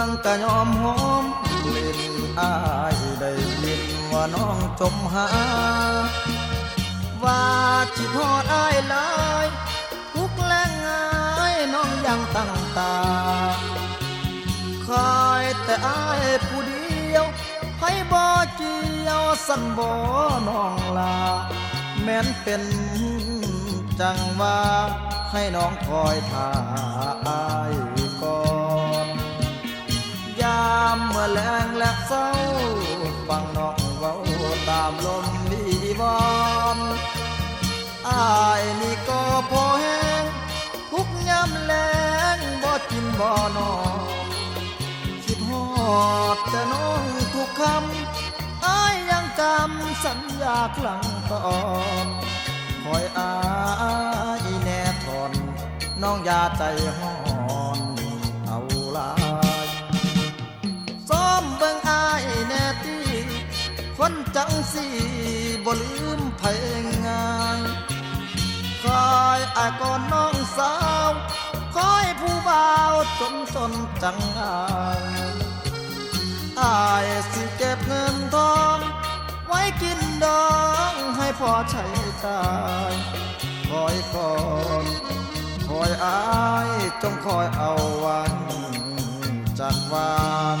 องกะยอมหอมเล่นอายได้ยินว่าน้องจมหา ว่าจิทอดอายลายทุกและง่ายน้องยังตั้งตา คอยแต่อายผู้เดียวให้บ่เจียวสั่นบ่น้องลา แม้นเป็นจังว่าให้น้องคอยท่าอายามเมื่อแรงและเศร้า ฟังนองเว้าตามลมดีบอนอายนี่ก็พอแห้งทุกยามแรงบ่กินบ่นอนคิดฮอดแต่น้องทุกคำอายยังจำสัญญาครั้งก่อนคอยอายแน่ทอนน้องอย่าใจห้อน คนจังสีบ่ลืมเพลงงานคอยอายก่อนน้องสาวคอยผู้บ่าวจนจนจังอายอายสิเก็บเงินทอง ไว้กินดองให้พอใช้จ่ายคอยก่อนคอยอายจงคอยเอาวันจัดวาน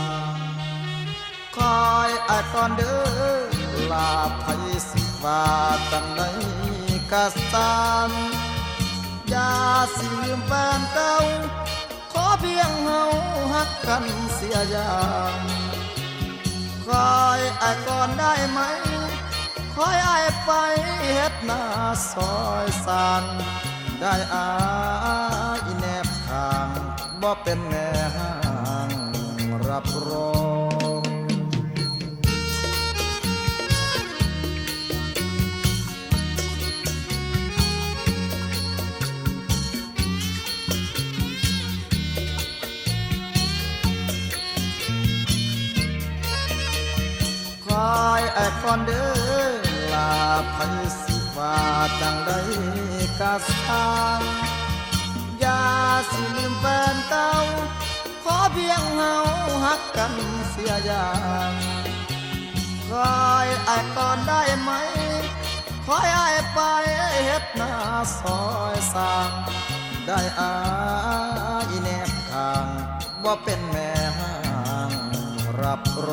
คอยอายก่อนเด้อ สิว่าจังใดกะสานอย่าสิลืมแฟนเก่า ขอเพียงเฮาฮักกันเสียอย่างคอยไอายก่อนได้ไหม คอยไอายไปเฮ็ดหน้าซอยสั่งได้อายแนบข้างบ่เป็นแม่ห้างรับรอง ก่อนเด้อลาภัยสิว่าจังได้กะสังอย่าสิลืมแฟนเก่าขอเพียงเฮาฮักกันเสียอย่างคอยแอบก่อนได้ไหมคอยอายไปเฮ็ดหน้าซอยสร้างได้อายแนบข้างว่าเป็นแม่ห้างรับร